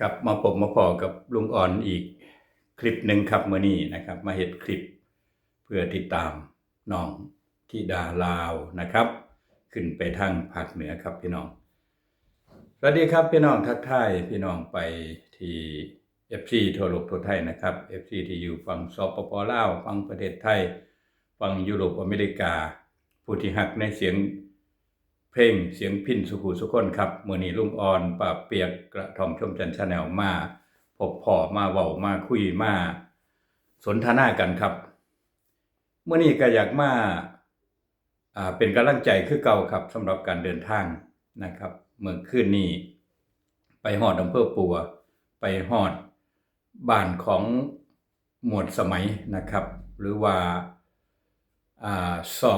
ครับมาพบมาพอกับลุงอ่อนอีกคลิปหนึ่งครับเมื่อนี้นะครับ มาเห็ดคลิปเพื่อติดตามน้องที่ดาลาวนะครับ ขึ้นไปทางภาคเหนือครับพี่น้องสวัสดีครับพี่น้องทักทายพี่น้องไปที่ FC ทั่วโลกทั่วไทยนะครับ FC ที่อยู่ฝั่งสปปลาวฝั่งประเทศไทยฝั่งยุโรปอเมริกา ผู้ที่หักในเสียง เพลงเสียงพินสุขุสุคนครับเมื่อนี้ลุงออนปราเปียกกระทอมชมจันชาแนลมาพบพ่อมาเว้ามาคุยมาสนทนากันครับเมื่อนี้ก็อยากมาอ่าเป็นกำลังใจคือเก่าครับสำหรับการเดินทางนะครับ เมื่อคืนนี้ ไปหอดอำเภอปัว ไปหอดบ้านของหมวดสมัยนะครับ หรือว่าอ่าสอ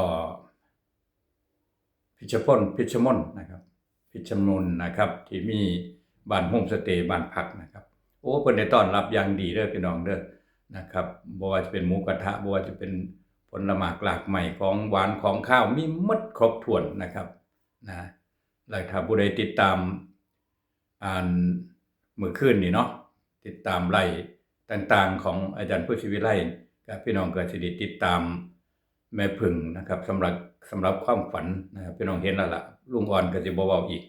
พิชพลพิชมนนะครับ พิชมนนะครับที่มีบ้านโฮมสเตย์บ้านพักนะครับโอ้เพิ่นได้ต้อนรับอย่างดีเด้อพี่น้องเด้อนะครับบ่ว่าจะเป็นหมูกระทะบ่ว่าจะเป็นผลไม้หลากใหม่ของหวานของข้าวมีมดครบถ้วนนะครับนะแล้วถ้าผู้ใดติดตามอ่านมื้อคืนนี่เนาะติดตามไล่ต่างๆของอาจารย์ผู้ชีวิไลก็พี่น้องก็สิได้ติดตาม แม่พึ่งนะครับสำหรับสำหรับความฝันนะครับพี่น้องเห็นแล้วล่ะลุงอ่อนก็สิบ่เว้าอีก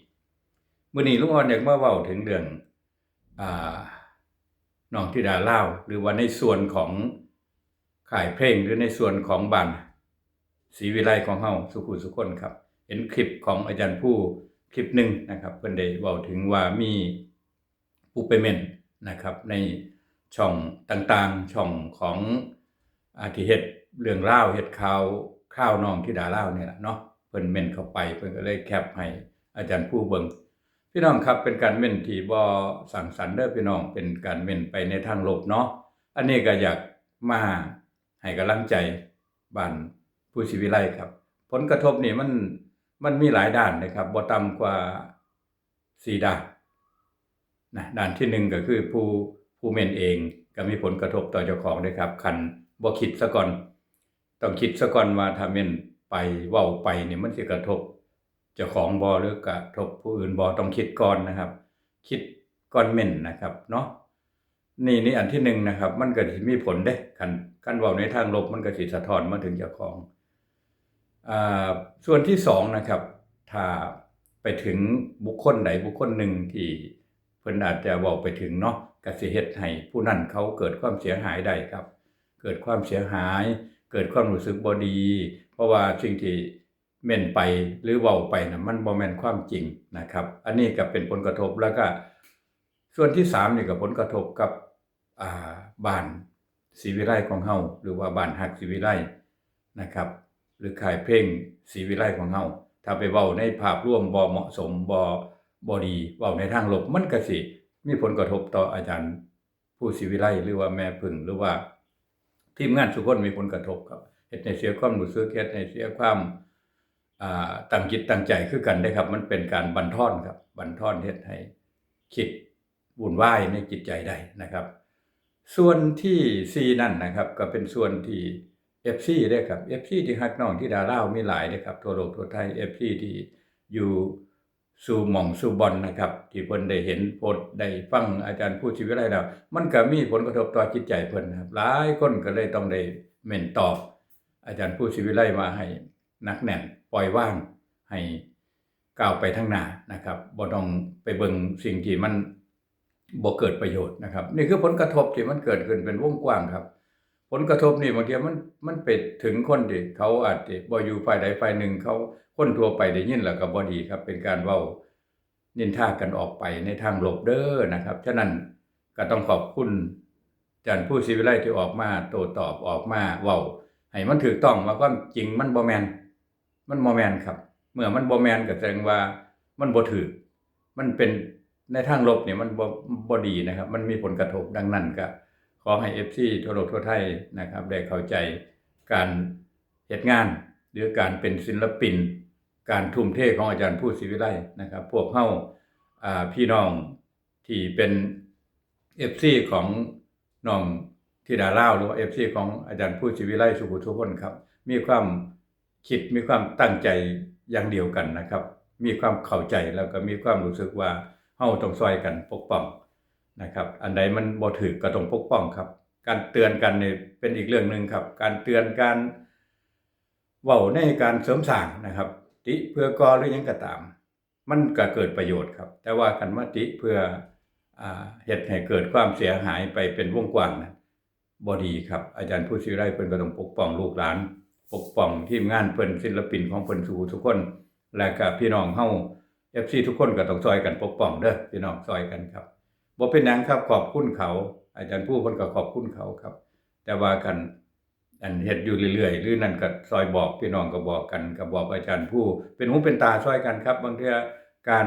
เมื้อนี้ลุงอ่อนอยากมาเว้าถึงเรื่องอ่าน้องธิดาเล่าหรือว่าในส่วนของขายเพลงหรือในส่วนของบ้านศรีวิไลของเฮาสุขุสุคนครับ เห็นคลิปของอาจารย์ผู้คลิปหนึ่งนะครับเพิ่นได้เว้าถึงว่ามีผู้ไปเมนนะครับในช่องต่างๆช่องของอาที่เฮ็ด เรื่องราเฮ็ดข่าวข่าวน้องที่ดาเล่าวนี่ล่ะเนาะเพิ่นเม่นเข้าไปเพิ่นก็เลยแคปให้อาจารย์ผู้เบิงพี่น้องครับเป็นการเม่นที่บ่สั่งสรรค์เด้อพี่น้องเป็นการเม่นไปในทางลบเนาะอันนี้ก็อยากมาให้กำลังใจบ้านผู้ชีวิไลครับ ผลกระทบนี่มันมันมีหลายด้านนะครับบ่ต่ำกว่าสี่ด้านนะด้านที่หนึ่งก็คือผู้ผู้เม่นเองก็มีผลกระทบต่อเจ้าของด้วยครับคันบ่คิดซะก่อน ต้องคิดซะก่อนว่าถ้าเม่นไปเว้าไปเนี่ยมันสิกระทบเจ้าของบ่หรือกระทบผู้อื่นบ่ต้องคิดก่อนนะครับ คิดก่อนเม่นนะครับเนาะนี่นี่อันที่หนึ่งนะครับ มันก็สิมีผลเด้คันคันเว้าในทางลบมันก็สิสะท้อนมาถึงเจ้าของอ่าส่วนที่สองนะครับ ถ้าไปถึงบุคคลใดบุคคลหนึ่งที่เพิ่นอาจจะบอกไปถึงเนาะกสิเฮ็ดให้ผู้นั้นเขาเกิดความเสียหายได้ครับ เกิดความเสียหาย เกิดความรู้สึกบ่ดี เพราะว่าสิ่งที่เม่นไปหรือเว้าไปนะมันบ่แม่นความจริงนะครับ อันนี้ก็เป็นผลกระทบแล้วก็ ส่วนที่สามนี่ก็ผลกระทบกับอ่าบ้านศรีวิไลของเฮาหรือว่าบ้านฮักศรีวิไลนะครับ หรือขายเพลงศรีวิไลของเฮาถ้าไปเว้าในภาพรวมบ่เหมาะสมบ่บ่ดีเว้าในทางลบมันก็สิมีผลกระทบต่ออาจารย์ผู้ศีวิไลหรือว่าแม่พึ่งหรือว่า ทีมงานทุกคนมีผลกระทบครับเฮ็ดให้เสียความรู้สึกเฮ็ดให้เสียความอ่าตั้งจิตตั้งใจคือกันได้ครับ มันเป็นการบันทอนครับ บันทอนเฮ็ดให้คิดวุ่นวายในจิตใจได้นะครับ ส่วนที่4นั่นนะครับ ก็เป็นส่วนที่ FC เด้ครับ FC ที่ฮักน้องที่ดาลาวมีหลายเด้อครับทั่วโลกทั่วไทย FC ที่อยู่ สู่หม่องสู่บอลนะครับ ที่เพิ่นได้เห็นโพสต์ได้ฟังอาจารย์พูดชีวิตอะไรแล้ว มันก็มีผลกระทบต่อจิตใจเพิ่นนะครับหลายคนก็เลยต้องได้เม่นตอบ อาจารย์พูดชีวิตไรมาให้นักแน่นปล่อยว่างให้ก้าวไปข้างหน้านะครับบ่ต้องไปเบิ่งสิ่งที่มันบ่เกิดประโยชน์นะครับ นี่คือผลกระทบที่มันเกิดขึ้นเป็นวงกว้างครับ ผลกระทบนี่บางทีมันมันไปถึงคนที่เขาอาจจะบ่อยู่ฝ่ายใดฝ่ายหนึ่งเขา คนทั่วไปได้ยินแล้วก็บ่ดีครับ เป็นการเว้านินทากันออกไปในทางลบเด้อนะครับ ฉะนั้นก็ต้องขอบคุณอาจารย์ผู้ศิวิไลที่ออกมาโตตอบออกมาเว้าให้มันถูกต้องว่าความจริงมันบ่แมนมันบ่แมนครับ เมื่อมันบ่แมนก็แสดงว่ามันบ่ถูกมันเป็นในทางลบเนี่ยมันบ่บ่ดีนะครับ มันมีผลกระทบดังนั้นก็ขอให้ FC ทั่วโลกทั่วไทยนะครับได้เข้าใจการเฮ็ดงานหรือการเป็นศิลปิน การทุ่มเทของอาจารย์ผู้ศิวิไลนะครับ พวกเฮาอ่าพี่น้องที่เป็น FC ของน้องธิดาล่าวหรือว่า FC ของอาจารย์ผู้ศิวิไลสุขุทุกคนครับ มีความคิดมีความตั้งใจอย่างเดียวกันนะครับ มีความเข้าใจแล้วก็มีความรู้สึกว่าเฮาต้องช่วยกันปกป้องนะครับ อันใดมันบ่ถือก็ต้องปกป้องครับ การเตือนกันนี่เป็นอีกเรื่องหนึ่งครับ การเตือนการเว้าในการเสริมสร้างนะครับ ติเพื่อกอหรือยังก็ตาม มันก็เกิดประโยชน์ครับ แต่ว่าคันมาติเพื่อเฮ็ดให้เกิดความเสียหายไปเป็นวงกว้างนั้นบ่ดีครับ อาจารย์ผู้ศิไรเพิ่นก็ต้องปกป้องลูกหลาน ปกป้องทีมงานเพิ่นศิลปินของเพิ่นสู่ทุกคน และก็พี่น้องเฮา FC ทุกคนก็ต้องซอยกันปกป้องเด้อพี่น้องซอยกันครับบ่เป็นหยังครับขอบคุณเขา อาจารย์ผู้เพิ่นก็ขอบคุณเขาครับ แต่ว่ากัน อันเฮ็ดอยู่เรื่อยๆหรือนั่นก็ซอยบอกพี่น้องก็บอกกันก็บอกอาจารย์ผู้ เป็นหูเป็นตาซอยกันครับ บางเทื่อการ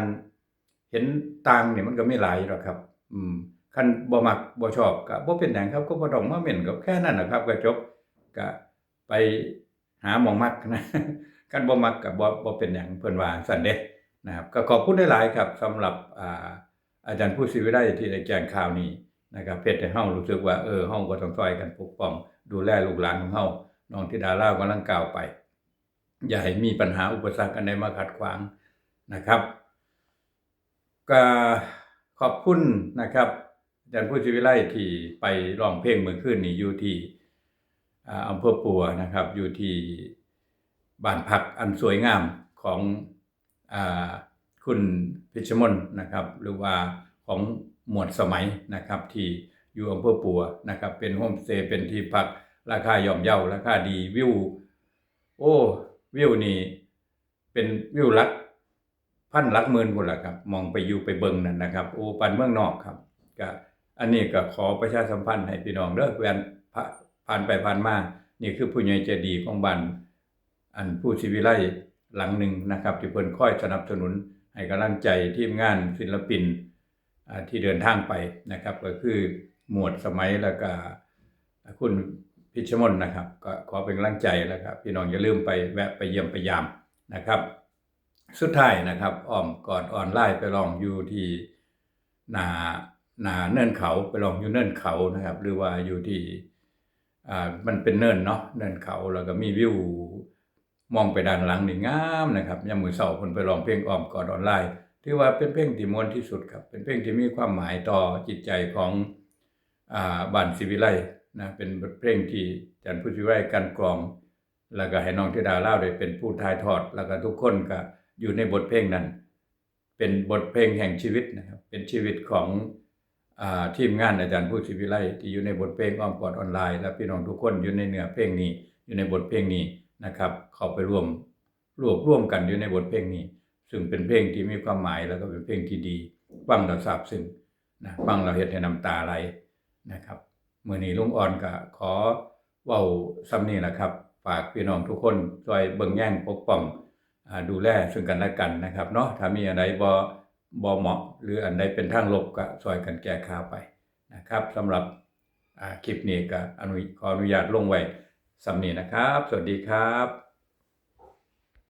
เห็นต่างเนี่ยมันก็ไม่หลายหรอกครับ อืมคันบ่มักบ่ชอบก็บ่เป็นหยังครับ ก็บ่ต้องมาเหม่นกับแค่นั้นนะครับก็จบก็ไปหาหมองมักนะคันบ่มักก็บ่บ่เป็นหยังเพิ่นว่าซั่นเด้นะครับ ก็ขอบคุณหลายๆครับสำหรับอ่าอาจารย์ผู้ศิวิไลที่ได้แจ้งข่าวนี้นะครับเฮ็ดให้เฮารู้สึกว่าเออเฮาก็ต้องช่วยกันปกป้อง ดูแลลูกหลานของเฮาน้องธิดาล่าวกำลังกล่าวไป อย่าให้มีปัญหาอุปสรรคอันใดมาขัดขวางนะครับก็ขอบคุณนะครับอาจารย์ผู้ชีวิไลที่ไปร้องเพลงเมื่อคืนนี้อยู่ที่อ่าอำเภอปัวนะครับอยู่ที่บ้านพักอันสวยงามของอคุณพิชมนนะครับ หรือว่าของหมวดสมัยนะครับที่ อยู่อำเภอปัวนะครับ เป็นโฮมสเตย์เป็นที่พักราคาย่อมเยาราคาดีวิว โอ้ วิวนี่เป็นวิวลักพันลักหมื่นพุ่นละครับ มองไปอยู่ไปเบิ่งนั่นนะครับ โอ้ปันเมืองนอกครับก็อันนี้ก็ขอประชาสัมพันธ์ให้พี่น้องเด้อแฟนผ่านไปผ่านมา นี่คือผู้ใหญ่ใจดีของบ้านอันผู้ชีวิไลหลังหนึ่งนะครับ ที่เพิ่นคอยสนับสนุนให้กำลังใจทีมงานศิลปินที่เดินทางไปนะครับ ก็คือ หมวดสมัยแล้วก็คุณพิชมนนะครับ ก็ขอเป็นกำลังใจแล้วครับพี่น้องอย่าลืมไปแวะไปเยี่ยมไปยามนะครับ สุดท้ายนะครับอ้อมก่อนออนไลน์ไปลองอยู่ที่นานาเนินเขาไปลองอยู่เนินเขานะครับ หรือว่าอยู่ที่อ่ามันเป็นเนินเนาะเนินเขาแล้วก็มีวิวมองไปด้านหลังนี่งามนะครับยามมือเช้าเพิ่นไปร้องเพลงอ้อมก่อนออนไลน์ถือว่าเป็นเพลงที่ม่วนที่สุดครับเป็นเพลงที่มีความหมายต่อจิตใจของ บ้านศิวิไลนะเป็นบทเพลงที่อาจารย์ผู้ศิวิไลกันกรอง แล้วก็ให้น้องธิดาเล่าได้เป็นผู้ถ่ายทอด แล้วก็ทุกคนก็อยู่ในบทเพลงนั้น เป็นบทเพลงแห่งชีวิตนะครับ เป็นชีวิตของอทีมงานอาจารย์ผู้ศิวิไลที่อยู่ในบทเพลงอ้อมกอดออนไลน์ และพี่น้องทุกคนอยู่ในเนื้อเพลงนี้ อยู่ในบทเพลงนี้นะครับ เข้าไปร่วมรวบร่วมกันอยู่ในบทเพลงนี้ ซึ่งเป็นเพลงที่มีความหมายแล้วก็เป็นเพลงที่ดีฟังเราซาบซึ้งนะฟังเราเฮ็ดให้น้ำตาไหล นะครับเมื้อนี้ลุงอ่อนก็ขอเว้าซ้ำนี้แหละครับ ฝากพี่น้องทุกคนช่วยเบิ่งแย่งปกป้องดูแลซึ่งกันและกันนะครับเนาะถ้ามีอันใดบ่บ่เหมาะ หรืออันใดเป็นทางลบก็ช่วยกันแก้ข่าวไปนะครับสำหรับคลิปนี้ก็อนุขออนุญาตลงไว้สำนีนะครับ สวัสดีครับ